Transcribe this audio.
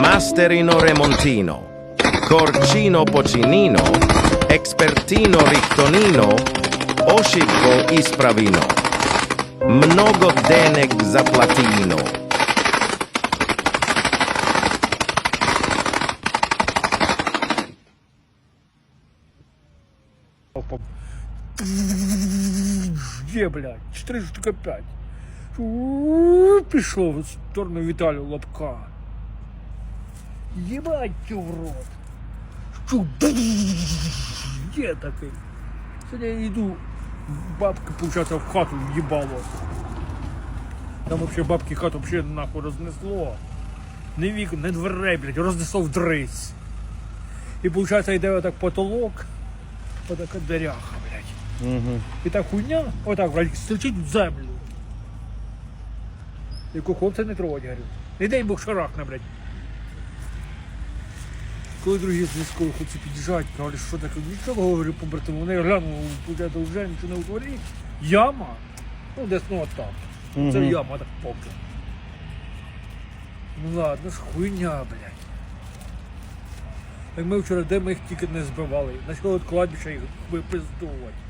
Masterino Remontino, Corcino Pocinino, Expertino Richtonino, Oshiko Ispravino, Mnogo Denek Zaplatino. Є, блядь, 4 штука 5. У, Пішов в сторону Віталію Лапка. Його в рот. Що? Є такий. Сьогодні я йду, бабки, получается, в хату їбало. Там вообще бабки хату вообще нахуй рознесло. Не вікон, не дверей, блядь, рознесло в дрись. І получается йде отак потолок, отака дыряха, блядь. І та хуйня, отак, блядь, стучить в землю. Яку хлопця не трогать, говорю. Не дай Бог шарахне, блядь. Коли другі з військових хлопці під'їжджають, кажуть, що таке, нічого говорю побратиму, вони глянули, вже нічого не утворить. Яма, ну десь ну отак. Це яма так поки. Ну ладно ж хуйня, блядь. Як ми вчора, де ми їх тільки не збивали, на от кладбища їх випиздувати.